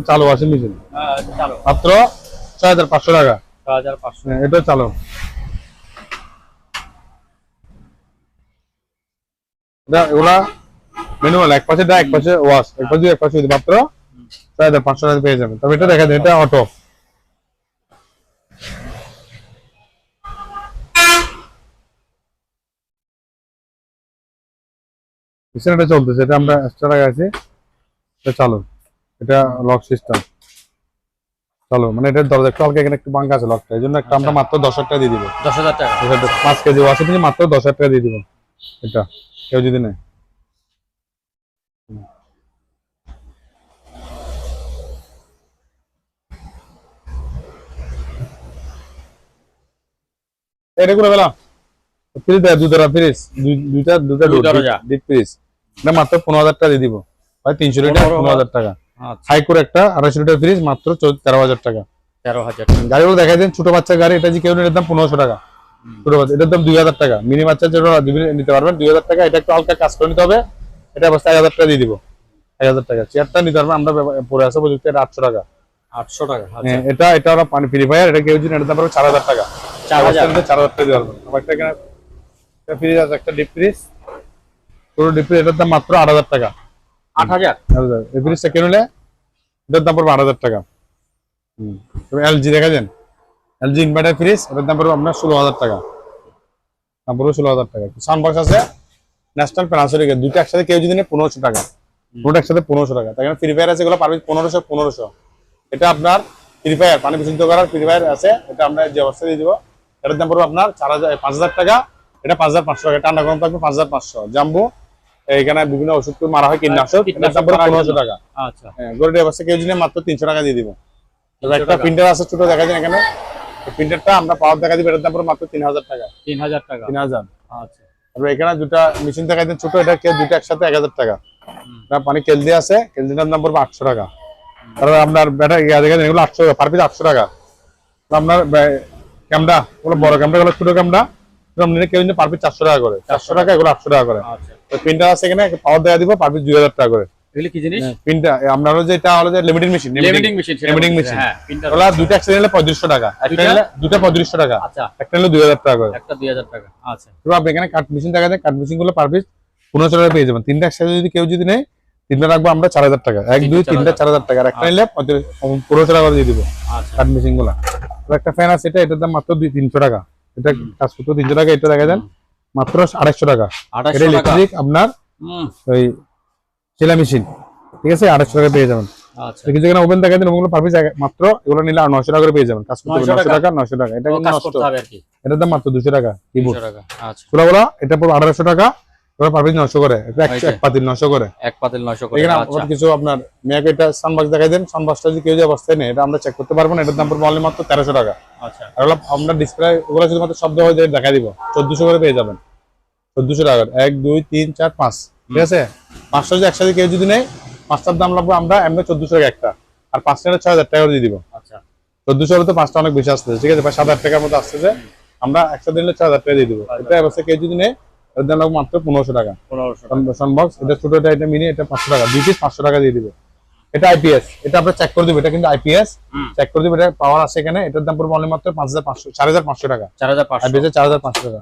চালু ওয়াশিং মেশিন হ্যাঁ, চালো। মাত্র ছয় হাজার পাঁচশো টাকা। ছ হাজার পাঁচশো। হ্যাঁ, এটা চালু। এটা ওরা ম্যানুয়াল এক পাশে এক পাশে ওয়াশ এক পাশে এক পাশে মাত্র চার পাঁচশো টাকা পেয়ে যাবেন। তবে এটা দেখা যায় এটা অটো পিছনেটা চলতেছে এটা আমরা এক্সট্রা টাকা আছে। এটা চালু এটা লক সিস্টেম চালু মানে এটার দরজা একটু হালকা এখানে একটু বাঙ্কা আছে লকটা এই জন্য একটা আমরা আচ্ছা। মাত্র দশ টাকা দিয়ে দিব। দশ হাজার টাকা। পাঁচ কেজি ওয়াশে মাত্র দশ হাজার টাকা দিয়ে দিবেন এটা কেউ যদি নেয়। এটা করে পেলাম ফ্রিজ দেয় দুধের ফ্রিজ দুইটা দুটা দুই দরজা। Deep fridge. এটা মাত্র পনেরো হাজার টাকা দিয়ে দিব। ভাই তিনশো লিটার পনেরো হাজার টাকা। আচ্ছা। হাই করে একটা আড়াইশো লিটার ফ্রিজ মাত্র তেরো হাজার টাকা। তেরো হাজার গাড়িগুলো দেখাই দেন ছোট বাচ্চা গাড়ি এটা যে কেউ নিলে এটার দাম পনেরোশো টাকা। ছোট বাচ্চা এটার দাম দুই হাজার টাকা। মিনি বাচ্চা যেটা নিতে পারবেন। দুই হাজার টাকা এটা একটু হালকা কাজ করে নিতে হবে। এটা অবস্থা এক হাজার টাকা দিয়ে দিব। এক হাজার টাকা। চেয়ারটা নিতে পারবেন আমরা পরে আসা প্রযুক্তি এটা আটশো টাকা। আটশো টাকা আচ্ছা। হ্যাঁ, এটা এটা ওরা পানি ফ্রি ফায়ার এটা কেউ যদি এটার দাম পারবে চার হাজার টাকা। চার হাজার। চার হাজার টাকা দিয়ে পারবেন আবার একটা এখানে ফ্রিজ আছে একটা ডিপ ফ্রিজ পুরো ডিপ ফ্রিজ এটার দাম মাত্র আট হাজার টাকা। আট হাজার? এই ফ্রিজটা কিনে নিলে এটার দাম পড়বে আট হাজার টাকা। এলজি দেখা যান এলজি ইনভার্টার ফ্রিজ এটার দাম পড়বে আপনার ষোলো হাজার টাকা। দাম পড়বে ষোলো হাজার টাকা। সাউন্ড বক্স আছে ন্যাশনাল প্যানাসোনিক দুটো একসাথে কেউ যদি নেয় পনেরোশো টাকা। দুটো একসাথে পনেরোশো টাকা। তাই ফ্রি ফায়ার আছে এগুলো পারবে পনেরোশো পনেরোশো। এটা আপনার ফ্রি ফায়ার পানি বিশুদ্ধ করার ফ্রি ফায়ার আছে এটা আমরা যে অবস্থা দিয়ে দিব। এটার দাম পড়বে আপনার চার হাজার পাঁচ হাজার টাকা। এটা পাঁচ হাজার পাঁচশো টাকা ঠান্ডা গরম থাকবে পাঁচ হাজার পাঁচশো। জাম্বু এখানে বিভিন্ন ওষুধ মারা হয় কীটনাশক এটার দাম পড়বে পনেরোশো টাকা। আচ্ছা। হ্যাঁ গরুটির অবস্থা কেউ যদি মাত্র তিনশো টাকা দিয়ে দিব। একটা প্রিন্টার আছে ছোট দেখা যায় এখানে প্রিন্টারটা আমরা পাওয়ার দেখা দিই এটার দাম মাত্র তিন হাজার টাকা। তিন হাজার টাকা। তিন হাজার আচ্ছা। তারপরে এখানে দুটা মেশিন দেখা ছোট এটা কেউ দুটো একসাথে এক হাজার টাকা। কেলদি আছে কেলদিটার দাম পড়বে আটশো টাকা। তারপরে আপনার এগুলো আটশো টাকা পার পিস আটশো টাকা। আপনার ক্যামেরা ওগুলো বড় ক্যামেরা গুলো ছোট ক্যামেরা কেউ যদি পার পিস চারশো টাকা করে। চারশো টাকা এগুলো আটশো টাকা করে। আচ্ছা। প্রিন্টার আছে এখানে পাওয়ার দেখা দিব পার পিস দুই হাজার টাকা করে। এগুলি কি জিনিস? প্রিন্টার আপনার হলো যে এটা হলো যে limited machine limiting machine Limiting machine। হ্যাঁ একসাথে নিলে পঁয়ত্রিশশো টাকা। একটা? নিলে দুটা পঁয়ত্রিশশো টাকা। আচ্ছা। একটা নিলে দুই হাজার টাকা। একটা দুই হাজার টাকা আচ্ছা। তো আপনি এখানে কাঠ মেশিন দেখা যায় কাঠ মেশিনগুলো পার পিস পনেরোশো টাকা পেয়ে যাবেন। তিনটা একসাথে যদি কেউ যদি নেয় তিনটা রাখব আমরা চার হাজার টাকা। এক তিনটা দুই চার তিনটা হাজার। চার হাজার টাকা। আর একটা নিলে পঁয়ত্রিশ পনেরোশো টাকা করে দিয়ে দিব আচ্ছা। কাঠ মেশিনগুলা। তো একটা ফ্যান আছে এটা এটার দাম মাত্র দুই তিনশো টাকা। এটা কাজ করতে তিনশো টাকা এটা দেখা যান মাত্র আড়াইশো টাকা। এটা আঠাশশো টাকা। ইলেকট্রিক আপনার হুম, ওই সেলা মেশিন ঠিক আছে? আড়াইশো টাকা পেয়ে যাবেন। আচ্ছা। কিছু এখানে ওভেন দেখা দেন ওগুলো মাত্র এগুলো নিলে নশো টাকা করে পেয়ে যাবেন। কাজ করতে নশো টাকা? টাকা নশো টাকা। এটা ও, কিন্তু কাজ নষ্ট। করতে হবে আর কি। এটার দাম মাত্র দুশো টাকা কিবোর্ড। 300 টাকা আচ্ছা। এটা টাকা ওরা পার নশো করে। এটা একশো হয়েছে। এক পাতিল নশো করে। এক পাতিল নয়শো করে এখানে আচ্ছা। কিছু আপনার মেয়াকে এটা সানবাক্স দেখাই দেন সানবাক্সটা যদি কেউ যে অবস্থায় নেই এটা আমরা চেক করতে পারব না এটার দাম পড়বে অনলি মাত্র তেরোশো টাকা। আচ্ছা। আর ডিসপ্লে ওগুলো শুধুমাত্র শব্দ হয়ে যায় দেখা দিব। চোদ্দশো করে পেয়ে যাবেন। চোদ্দশো টাকা। এক দুই তিন চার পাঁচ। ঠিক আছে? পাঁচটা যদি একসাথে কেউ যদি নেই পাঁচটার দাম লাগবে আমরা এমনি চোদ্দশো টাকা একটা। আর পাঁচটা ছয় হাজার টাকা দিয়ে দিব। আচ্ছা। চোদ্দশো হলে তো পাঁচটা অনেক বেশি আসতেছে ঠিক আছে? সাত হাজার টাকার মতো আসতেছে। আমরা একসাথে নিলে ছয় হাজার টাকা দিয়ে দিব। এটা অবশ্যই কেউ যদি নেই এর দাম লাগবে মাত্র পনেরোশো টাকা। পনেরোশো বক্স এটা ছোট এটা মিনি এটা পাঁচশো টাকা। দুই পিস পাঁচশো টাকা দিয়ে দিবে। এটা আইপিএস এটা আমরা চেক করে দিব। এটা কিন্তু আইপিএস চেক করে দিব। এটা পাওয়ার আছে এখানে। এটার দাম পড়বে মাত্র পাঁচ হাজার পাঁচশো চার হাজার পাঁচশো টাকা। চার হাজার পাঁচশো। চার হাজার পাঁচশো টাকা।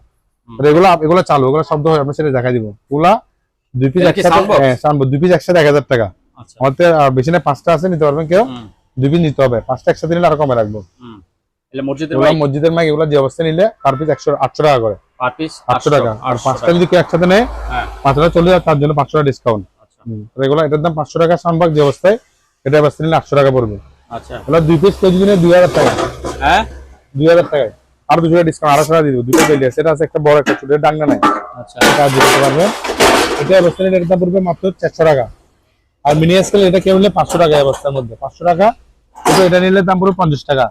এগুলো এগুলো চালু। এগুলো শব্দ হয়। আমরা সেটা দেখা দিব। ওগুলা দুই পিস একসাথে হ্যাঁ দুই পিস একসাথে এক হাজার টাকা। আচ্ছা। আমাদের বেশি না পাঁচটা আছে নিতে পারবেন কেউ। দুই পিস নিতে হবে। পাঁচটা একসাথে নিলে আরও কমে রাখব। মসজিদের মাইক এগুলো যে অবস্থায় নিলে পার পিস একশো আটশো টাকা করে। পার পিস আটশো টাকা। আর পাঁচটা যদি কেউ একসাথে নেয় হ্যাঁ। পাঁচটা চলে যায় তার জন্য পাঁচশো টাকা ডিসকাউন্ট আচ্ছা। এগুলো এটার দাম পাঁচশো টাকা সানবাগ যে অবস্থায় এটা অবস্থা নিলে আটশো টাকা পড়বে। আচ্ছা। দুই পিস কেজি দুই হাজার টাকা। হ্যাঁ? দুই হাজার টাকায়। আর দুশো টাকা ডিসকাউন্ট আড়াইশো টাকা দিয়ে দেবো। দুটো বেলি আছে। এটা আছে একটা বড় একটা ছোট ডাঙ্গা নাই। আচ্ছা। এটা দিয়ে দিতে পারবে এটা অবস্থা নিলে এটার দাম পড়বে মাত্র চারশো টাকা। আর মিনি স্কেল এটা কেউ নিলে পাঁচশো টাকা অবস্থার মধ্যে। পাঁচশো টাকা কিন্তু এটা নিলে দাম পড়বে পঞ্চাশ টাকা।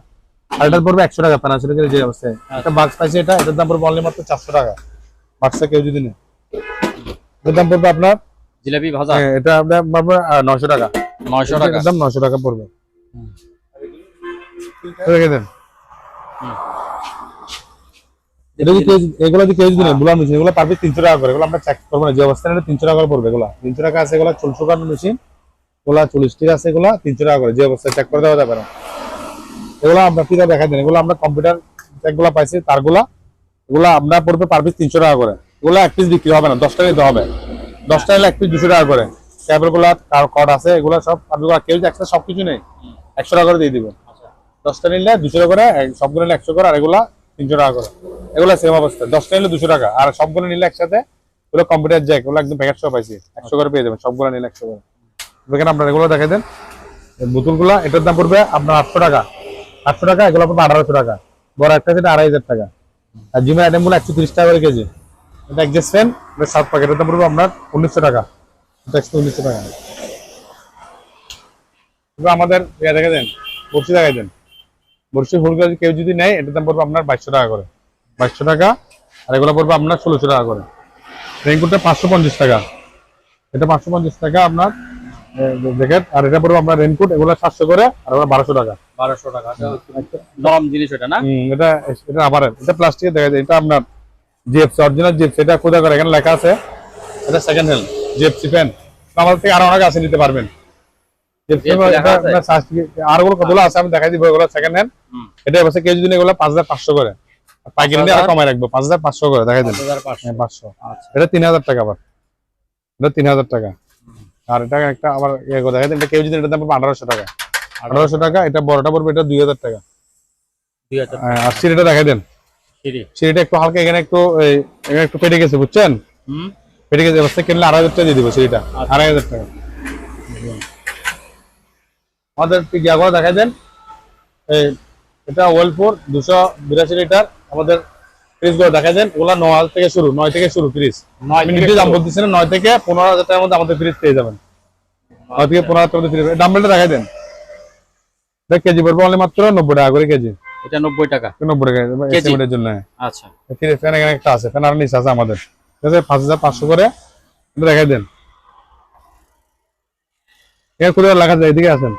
আর এটার পড়বে একশো টাকা পাঁচশো টাকা যে অবস্থায়। একটা বাক্স পাইছে এটা এটার দাম পড়বে অনলি মাত্র চারশো টাকা। বাক্সটা কেউ যদি নেয়। এটার দাম পড়বে আপনার? জিলাপি ভাজা। হ্যাঁ, এটা আপনার পড়বে নশো টাকা। নয়শো টাকা। দাম নশো টাকা পড়বে। রেখে দেন। এটা যদি এগুলো যদি কেউ যদি বুলার মেশিন এগুলো পারবে তিনশো টাকা করে। এগুলো আমরা চেক করব না যে অবস্থানে এটা তিনশো টাকা করে পড়বে এগুলো। তিনশো টাকা আছে এগুলো চল্লিশ টাকার মেশিন এগুলো চল্লিশ আছে এগুলো তিনশো টাকা করে। যে অবস্থায় চেক করে দেওয়া যাবে না। এগুলো আমরা ফিরে দেখা দেন? এগুলো আমরা কম্পিউটার চেকগুলো পাইছি তারগুলা এগুলো আমরা পড়বে পার পিস তিনশো টাকা করে। এগুলো এক পিস বিক্রি হবে না দশ টাকা দিতে হবে। দশ টাকা নিলে এক পিস দুশো টাকা করে। ক্যাবেরগুলা কট আছে এগুলো সব কেউ সবকিছু নেই একশো টাকা করে দিয়ে দিবে। আচ্ছা। দশটা নিলে দুশো টাকা করে সবগুলো একশো করে আর এগুলা তিনশো টাকা করে। এগুলো সেম অবস্থা। দশটা নিলে দুশো টাকা। আর সবগুলো নিলে একসাথে এগুলো কম্পিউটার জ্যাক ওগুলো একদম প্যাকেট সব পাইছি। একশো করে পেয়ে যাবেন। সবগুলো নিলে একশো করে। আপনার এগুলো দেখাই দেন। বোতলগুলো, এটার দাম পড়বে আপনার আটশো টাকা। আটশো টাকা, এগুলো পড়বে আঠারোশো টাকা। বড় একটা সেটা আড়াই হাজার টাকা। আর জিমের আইটেমগুলো একশো তিরিশ টাকা করে কেজি। এটা একজাস্ট ফ্যান এটা সাত প্যাকেটের দাম পড়বে আপনার উনিশশো টাকা। এটা একশো উনিশশো টাকা। আমাদের দেখে দেন বর্ষি দেখাই দেন। বর্ষি ফুল গাছ কেউ যদি নেয় এটার দাম পড়বে আপনার বাইশশো টাকা করে। বাইশশো টাকা আর এগুলো পড়বে আপনার ষোলোশো টাকা করে। রেইনকোটটা পাঁচশো পঞ্চাশ টাকা। এটা পাঁচশো পঞ্চাশ টাকা আপনার জ্যাকেট আর এটা পড়বে আপনার রেইনকোট এগুলো সাতশো করে আর ওগুলো বারোশো টাকা। বারোশো টাকা নরম জিনিস ওটা না? হুম, এটা এটা আবারের এটা প্লাস্টিকের দেখা যায় এটা আপনার জিএফসি অরিজিনাল জিএফসি এটা খোদা করে এখানে লেখা আছে এটা সেকেন্ড হ্যান্ড জিএফসি পেন আমাদের থেকে আরও অনেক আছে নিতে পারবেন জিএফসি JFC লেখা আছে? আর ওগুলো কতগুলো আছে আমি দেখাই দিব এগুলো সেকেন্ড হ্যান্ড এটা এবার কেউ যদি নেয় এগুলো পাঁচ হাজার পাঁচশো করে। আর পাইকারি নিয়ে আরও কমাই রাখব পাঁচ হাজার পাঁচশো করে দেখাই দেন পাঁচশো। হ্যাঁ, আচ্ছা এটা তিন হাজার টাকা আবার। এটা তিন হাজার টাকা। আর এটা একটা আবার ইয়ে করে দেখাই দেন এটা কেউ যদি এটার দাম পড়বে আঠারোশো টাকা। আঠারোশো টাকা এটা বড়টা পড়বে এটা দুই হাজার টাকা। হ্যাঁ, আর সিঁড়িটা দেখাই দেন সিঁড়ি। সিঁড়িটা একটু হালকা এখানে একটু এখানে একটু পেটে গেছে বুঝছেন? হুম। পেটে গেছে অবস্থা কিনলে আড়াই হাজার টাকা দিয়ে দিব সিঁড়িটা। আড়াই হাজার টাকা। আমাদের ইয়াগুলো দেখাই দেন। এটা ওয়েলপুর দুশো বিরাশি লিটার। আমাদের ফ্রিজগুলো দেখাই দেন। ওগুলা নয় হাজার থেকে শুরু নয় থেকে শুরু ফ্রিজ। নয় দাম। বলতেছি না নয় থেকে পনেরো হাজার টাকার মধ্যে আমাদের ফ্রিজ পেয়ে যাবেন। নয় থেকে পনেরো হাজার টাকার ফ্রিজ। ডাম্বেলটা দেন। এটা কেজি পড়বে অনলি মাত্র নব্বই টাকা করে কেজি। এটা নব্বই টাকা। নব্বই টাকা জন্য। আচ্ছা। ফ্রিজ ফ্যান এখানে একটা আছে ফ্যান আর নিচে আছে আমাদের। ঠিক আছে পাঁচ হাজার পাঁচশো করে। এটা দেন। কোথাও লেখা যায় এদিকে আছেন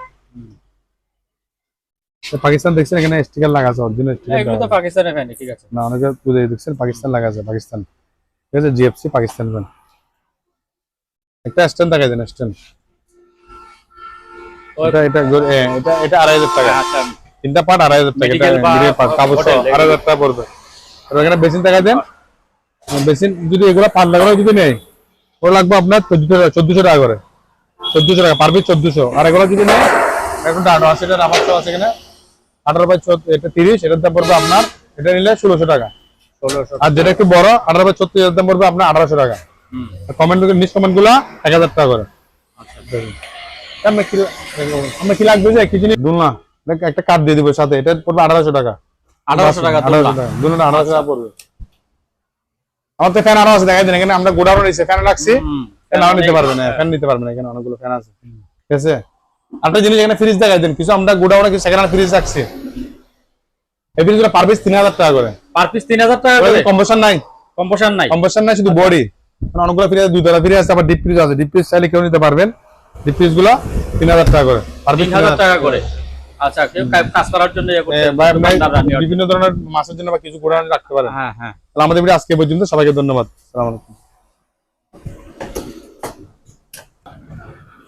পাকিস্তান দেখছেন এখানে স্টিকার লাগা আছে অরিজিনাল এগুলো তো পাকিস্তানের ফ্যান ঠিক আছে। না অনেকে বুঝে দেখছেন পাকিস্তান লাগা আছে পাকিস্তান। ঠিক আছে জিএফসি পাকিস্তান ফ্যান একটা স্ট্যান্ড দেখাই দেন স্ট্যান্ড এটা এটা এটা এটা আড়াই হাজার টাকা। আচ্ছা। তিনটা পার্ট আড়াই হাজার টাকা এটা Medical পার্ট কাপড় আড়াই হাজার টাকা পড়বে। আর এখানে বেসিন টাকা দেন। বেসিন যদি এগুলো পাঁচ লাখ যদি নেই ওগুলো লাগবে আপনার চোদ্দশো টাকা করে। চোদ্দশো টাকা পার পিস চোদ্দশো। আর এগুলো যদি নেই এখন আশি টাকা আমার আছে এখানে। আঠারো বাই এটা তিরিশ এটার দাম পড়বে আপনার এটা নিলে ষোলোশো টাকা। আর যেটা একটু বড় আঠারো বাই দাম পড়বে আপনার আঠারোশো টাকা। কমেন্ট নিচ কমেন্টগুলা এক হাজার টাকা করে। আচ্ছা আমরা কি লাগবে যে কি জিনিস দুলনা একটা কার্ড দিয়ে দিব সাথে এটা পড়বে আঠারোশো টাকা। আঠারোশো টাকা আঠারোশো টাকা দুলনা আঠারোশো টাকা পড়বে। আমার তো ফ্যান আরও আছে দেখাই দেন এখানে আমরা গোডাউন ফ্যান রাখছি। ফ্যান নিতে পারবেন না ফ্যান নিতে পারবেন না এখানে অনেকগুলো ফ্যান আছে। ঠিক আছে? একটা জিনিস এখানে ফ্রিজ দেখাই দেন। কিছু আমরা গোডাউনে কিছু সেকেন্ড ফ্রিজ রাখছি? এই ফ্রিজগুলো পার পিস তিন হাজার টাকা করে। পার পিস তিন হাজার টাকা করে? কম্পোসার নাই? কম্পোসার নাই। কম্পোসার নাই শুধু বডি অনেকগুলো ফ্রিজ দুই তলা ফ্রিজ আছে আবার ডিপ ফ্রিজ আছে। ডিপ ফ্রিজ চাইলে কেউ নিতে পারবেন। ডিপ ফ্রিজগুলো তিন হাজার টাকা করে। পার পিস তিন হাজার টাকা করে। আচ্ছা কাজ- করার জন্য ইয়ে। বিভিন্ন ধরনের মাছের জন্য বা কিছু গোডাউনে রাখতে পারেন। হ্যাঁ হ্যাঁ। তাহলে আমাদের ভিডিও আজকে পর্যন্ত। সবাইকে ধন্যবাদ। আলাইকুম